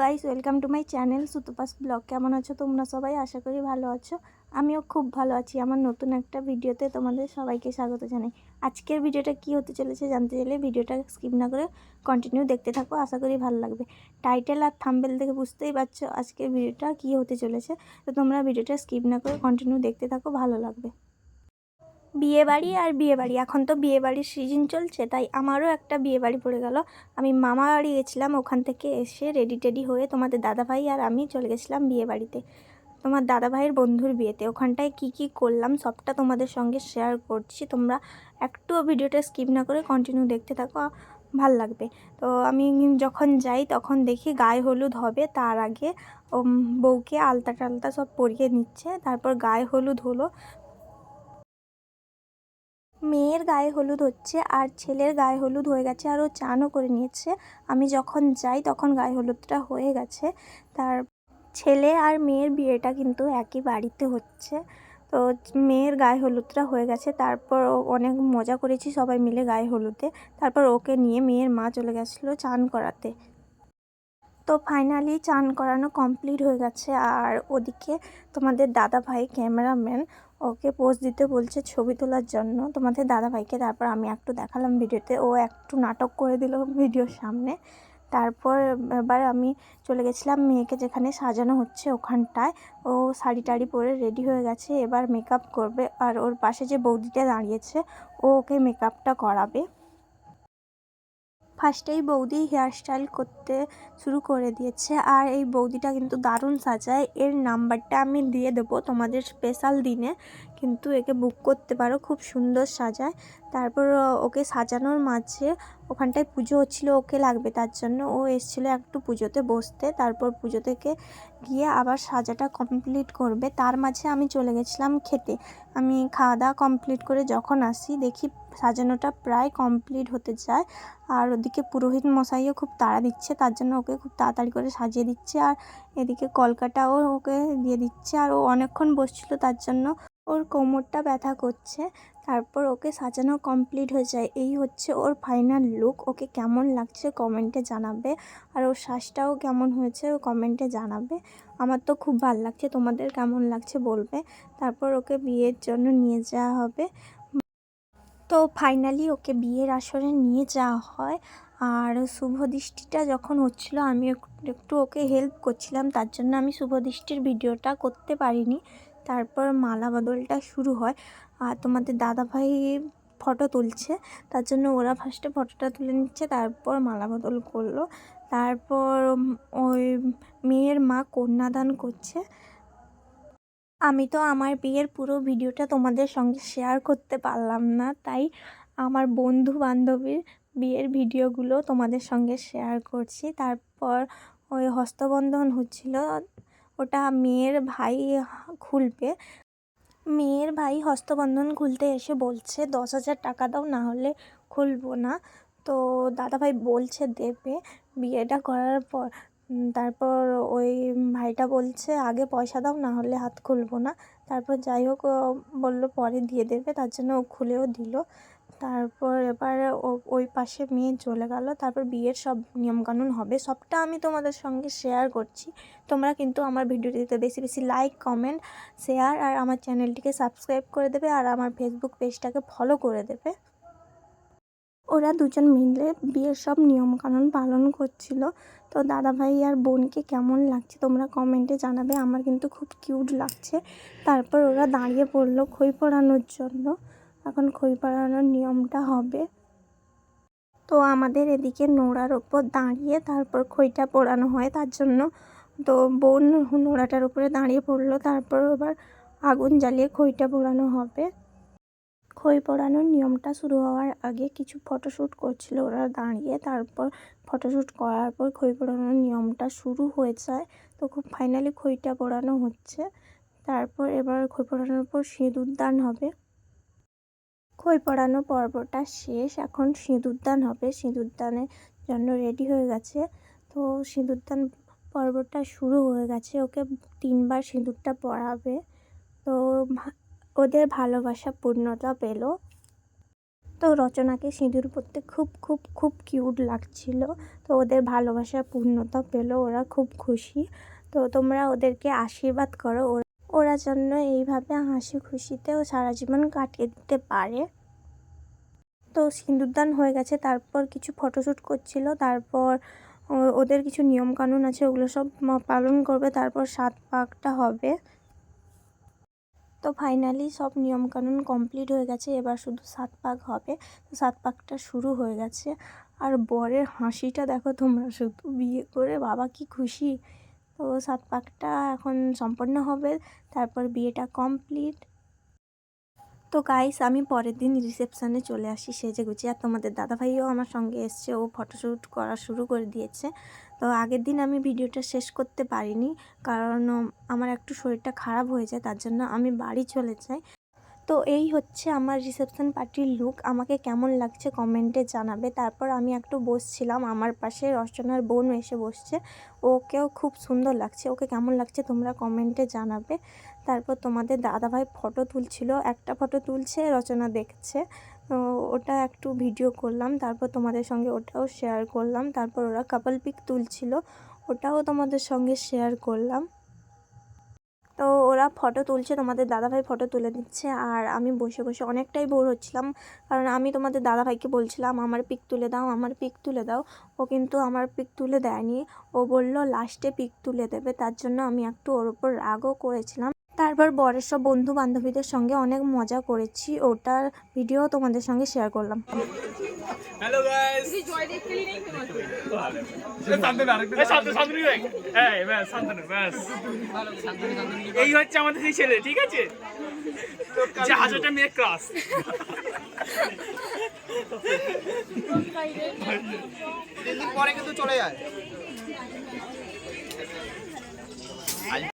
Guys welcome to my channel Sutupa's blog কেমন আছো তোমরা সবাই? আশা করি ভালো আছো। আমিও খুব ভালো আছি। আমার নতুন একটা ভিডিওতে তোমাদের সবাইকে স্বাগত জানাই। আজকের ভিডিওটা কি হতে চলেছে জানতে চাইলে ভিডিওটা স্কিপ না করে কন্টিনিউ দেখতে থাকো, আশা করি ভালো লাগবে। টাইটেল আর থাম্বেল দেখে বুঝতেই পারছ আজকের ভিডিওটা কি হতে চলেছে। তো তোমরা ভিডিওটা স্কিপ না করে কন্টিনিউ দেখতে থাকো, ভালো লাগবে। বিয়ে বাড়ি আর বিয়ে বাড়ি এখন তো বিয়ে বাড়ির সিজন চলছে, তাই আমারও একটা বিয়ে বাড়ি পড়ে গেল। আমি মামা বাড়ি গেছিলাম, ওখান থেকে এসে রেডি টেডি হয়ে তোমাদের দাদাভাই আর আমি চলে গেছিলাম বিয়ে বাড়িতে তোমার দাদাভাইয়ের বন্ধুর বিয়েতে। ওখানটায় কি কি করলাম সবটা তোমাদের সঙ্গে শেয়ার করছি। তোমরা একটুও ভিডিওটা স্কিপ না করে কন্টিনিউ দেখতে থাকো, ভালো লাগবে। তো আমি যখন যাই তখন দেখি গায়ে হলুদ হবে, তার আগে বউকে আলতা টালতা সব পরিয়ে নিচ্ছে, তারপর গায়ে হলুদ হলো। মেয়ের গায়ে হলুদ হচ্ছে আর ছেলের গায়ে হলুদ হয়ে গেছে আর ও চানও করে নিয়েছে। আমি যখন যাই তখন গায়ে হলুদটা হয়ে গেছে। তার ছেলে আর মেয়ের বিয়েটা কিন্তু একই বাড়িতে হচ্ছে। তো মেয়ের গায়ে হলুদটা হয়ে গেছে। তারপর ও অনেক মজা করেছি সবাই মিলে গায়ে হলুদে। তারপর ওকে নিয়ে মেয়ের মা চলে গেছিল চান করাতে। তো ফাইনালি চান করানো কমপ্লিট হয়ে গেছে। আর ওদিকে তোমাদের দাদা ভাই ক্যামেরাম্যান ওকে পোজ দিতে বলছে ছবি তোলার জন্য। তোমাদের দাদা ভাইকে তারপর আমি একটু দেখালাম ভিডিওতে। ও একটু নাটক করে দিল ভিডিওর সামনে। তারপর এবার আমি চলে গেছিলাম মেয়েকে যেখানে সাজানো হচ্ছে ওখানটায়। ও শাড়ি টাড়ি পরে রেডি হয়ে গেছে, এবার মেকআপ করবে। আর ওর পাশে যে বৌদিটা দাঁড়িয়েছে, ও ওকে মেকআপটা করাবে। ফার্স্টেই বৌদি হেয়ারস্টাইল করতে শুরু করে দিয়েছে। আর এই বৌদিটা কিন্তু দারুণ সাজায়। এর নাম্বারটা আমি দিয়ে দেবো তোমাদের স্পেশাল দিনে। কিন্তু একে বুক করতে পারো। খুব সুন্দর সাজায়। তারপর ওকে সাজানোর মাঝে ওখানটায় পুজো হচ্ছিল ওকে লাগবে, তার জন্য ও এসেছিল একটু পুজোতে বসতে। তারপর পুজো থেকে গিয়ে আবার সাজাটা কমপ্লিট করবে। তার মাঝে আমি চলে গেছিলাম খেতে। আমি খাওয়া দাওয়া কমপ্লিট করে যখন আসি, দেখি সাজানোটা প্রায় কমপ্লিট হতে যায়। আর ওদিকে পুরোহিত মশাইও খুব তাড়া দিচ্ছে, তার জন্য ওকে খুব তাড়াতাড়ি করে সাজিয়ে দিচ্ছে। আর এদিকে কলকাটাও ওকে দিয়ে দিচ্ছে। আর ও অনেকক্ষণ বসছিল, তার জন্য ওর কোমরটা ব্যথা করছে, তারপর ওকে সাজানো কমপ্লিট হয়ে যায়। এই হচ্ছে ওর ফাইনাল লুক ওকে কেমন লাগছে কমেন্টে জানাবে। আর ওর শ্বাসটাও কেমন হয়েছে ও কমেন্টে জানাবে। আমার তো খুব ভালো লাগছে, তোমাদের কেমন লাগছে বলবে। তারপর ওকে বিয়ের জন্য নিয়ে যাওয়া হবে। তো ফাইনালি ওকে বিয়ের আসরে নিয়ে যাওয়া হয়। আর শুভ দৃষ্টিটা যখন হচ্ছিল, আমি একটু ওকে হেল্প করছিলাম, তার জন্য আমি শুভ দৃষ্টির ভিডিওটা করতে পারিনি। তারপর মালা বদলটা শুরু হয়। আর তোমাদের দাদাভাই ফটো তুলছে। তার জন্য ওরা ফার্স্টে ফটোটা তুলে নিচ্ছে, তারপর মালা বদল করল। তারপর ওই মেয়ের মা কন্যাদান করছে। আমি তো আমার বিয়ের পুরো ভিডিওটা তোমাদের সঙ্গে শেয়ার করতে পারলাম না। তাই আমার বন্ধু বান্ধবীর বিয়ের ভিডিওগুলো তোমাদের সঙ্গে শেয়ার করছি। তারপর ওই হস্তবন্ধন হচ্ছিল ওটা মেয়ের ভাই খুলবে। মেয়ের ভাই হস্তবন্ধন খুলতে এসে বলছে, দশ হাজার টাকা দাও, না হলে খুলবো না। তো দাদাভাই বলছে, দেবে। বিয়েটা করার পর তারপর ওই ভাইটা বলছে, আগে পয়সা দাও, না হলে হাত খুলবো না। তারপর যাই হোক বলল, পরে দিয়ে দেবে। তার জন্য ও খুলেও দিল। তারপর এবার ওই পাশে মেয়ে চলে গেল। তারপর বিয়ের সব নিয়মকানুন হবে। সবটা আমি তোমাদের সঙ্গে শেয়ার করছি। তোমরা কিন্তু আমার ভিডিওটিতে বেশি বেশি লাইক কমেন্ট শেয়ার আর আমার চ্যানেলটিকে সাবস্ক্রাইব করে দেবে আর আমার ফেসবুক পেজটাকে ফলো করে দেবে। ওরা দুজন মিলে বিয়ের সব নিয়মকানুন পালন করছিল। তো দাদাভাই আর বোনকে কেমন লাগছে তোমরা কমেন্টে জানাবে। আমার কিন্তু খুব কিউট লাগছে। তারপর ওরা দাঁড়িয়ে পড়ল খই পড়ানোর জন্য। এখন খই পড়ানোর নিয়মটা হবে। তো আমাদের এদিকে নোড়ার ওপর দাঁড়িয়ে তারপর খইটা পোড়ানো হয়, তার জন্য তো বোন নোড়াটার উপরে দাঁড়িয়ে পড়ল, তারপর এবার আগুন জ্বালিয়ে খইটা পোড়ানো হবে। খই পোড়ানোর নিয়মটা শুরু হওয়ার আগে কিছু ফটোশ্যুট করছিল ওরা দাঁড়িয়ে, তারপর ফটোশ্যুট করার পর খই পোড়ানোর নিয়মটা শুরু হয়ে যায়। তো খুব ফাইনালি খইটা পোড়ানো হচ্ছে, তারপর এবার খই পোড়ানোর পর সিঁদুর দান হবে। খই পড়ানো পর্বটা শেষ। এখন সিঁদুরদান হবে। সিঁদুরদানের জন্য রেডি হয়ে গেছে। তো সিঁদুরদান পর্বটা শুরু হয়ে গেছে। ওকে তিনবার সিঁদুরটা পড়াবে। তো ওদের ভালোবাসা পূর্ণতা পেল। তো রচনাকে সিঁদুর পরতে খুব খুব খুব কিউট লাগছিল। তো ওদের ভালোবাসা পূর্ণতা পেল। ওরা খুব খুশি। তো তোমরা ওদেরকে আশীর্বাদ করো। ওরা ওরা যেন এইভাবে হাসি খুশিতেও সারা জীবন কাটিয়ে দিতে পারে। তো সিঁদুরদান হয়ে গেছে, তারপর কিছু ফটোশ্যুট করছিল, তারপর ও- ওদের কিছু নিয়মকানুন আছে, ওগুলো সব পালন করবে, তারপর সাত পাকটা হবে। তো ফাইনালি সব নিয়মকানুন কমপ্লিট হয়ে গেছে, এবার শুধু সাত পাক হবে। তো সাত পাকটা শুরু হয়ে গেছে। আর বরের হাসিটা দেখো তোমরা শুধু, বিয়ে করে বাবা কি খুশি? তো সাত পাকটা এখন সম্পন্ন হবে, তারপর বিয়েটা কমপ্লিট তো গাইস আমি পরের দিন রিসেপশানে চলে আসি সেজে গুছি আর তোমাদের দাদাভাইও আমার সঙ্গে এসছে, ও ফটোশ্যুট করা শুরু করে দিয়েছে। তো আগের দিন আমি ভিডিওটা শেষ করতে পারিনি, কারণ আমার একটু শরীরটা খারাপ হয়ে যায়, তার জন্য আমি বাড়ি চলে যাই। তো এই হচ্ছে আমার রিসেপশন পার্টির লুক আমাকে কেমন লাগছে কমেন্টে জানাবে। তারপর আমি একটু বসছিলাম। আমার পাশে রচনার বোন এসে বসছে। ওকেও খুব সুন্দর লাগছে। ওকে কেমন লাগছে তোমরা কমেন্টে জানাবে। তারপর তোমাদের দাদাভাই ফটো তুলছিল। একটা ফটো তুলছে, রচনা দেখছে। ওটা একটু ভিডিও করলাম। তারপর তোমাদের সঙ্গে ওটাও শেয়ার করলাম। তারপর ওরা কাপল পিক তুলছিল। ওটাও তোমাদের সঙ্গে শেয়ার করলাম। তো ওরা ফটো তুলছে, তোমাদের দাদাভাই ফটো তুলে দিচ্ছে আর আমি বসে বসে অনেকটাই বোর হচ্ছিলাম, কারণ আমি তোমাদের দাদাভাইকে বলছিলাম, আমার পিক তুলে দাও, আমার পিক তুলে দাও। ও কিন্তু আমার পিক তুলে দেয়নি। ও বলল, লাস্টে পিক তুলে দেবে। তার জন্য আমি একটু ওর ওপর রাগও করেছিলাম। তারপর বরের সব বন্ধু বান্ধবীদের সঙ্গে অনেক মজা করেছি। ওটার ভিডিও তোমাদের সঙ্গে শেয়ার করলাম। হ্যালো গাইস শান্তনু শান্তনু দেখ ব্যাস শান্তনু ব্যাস। এই হচ্ছে আমাদের সেই ছেলে ঠিক আছে? যে হাজারটা মেয়ে ক্লাস তিন দিন পরে কিন্তু চলে যায়।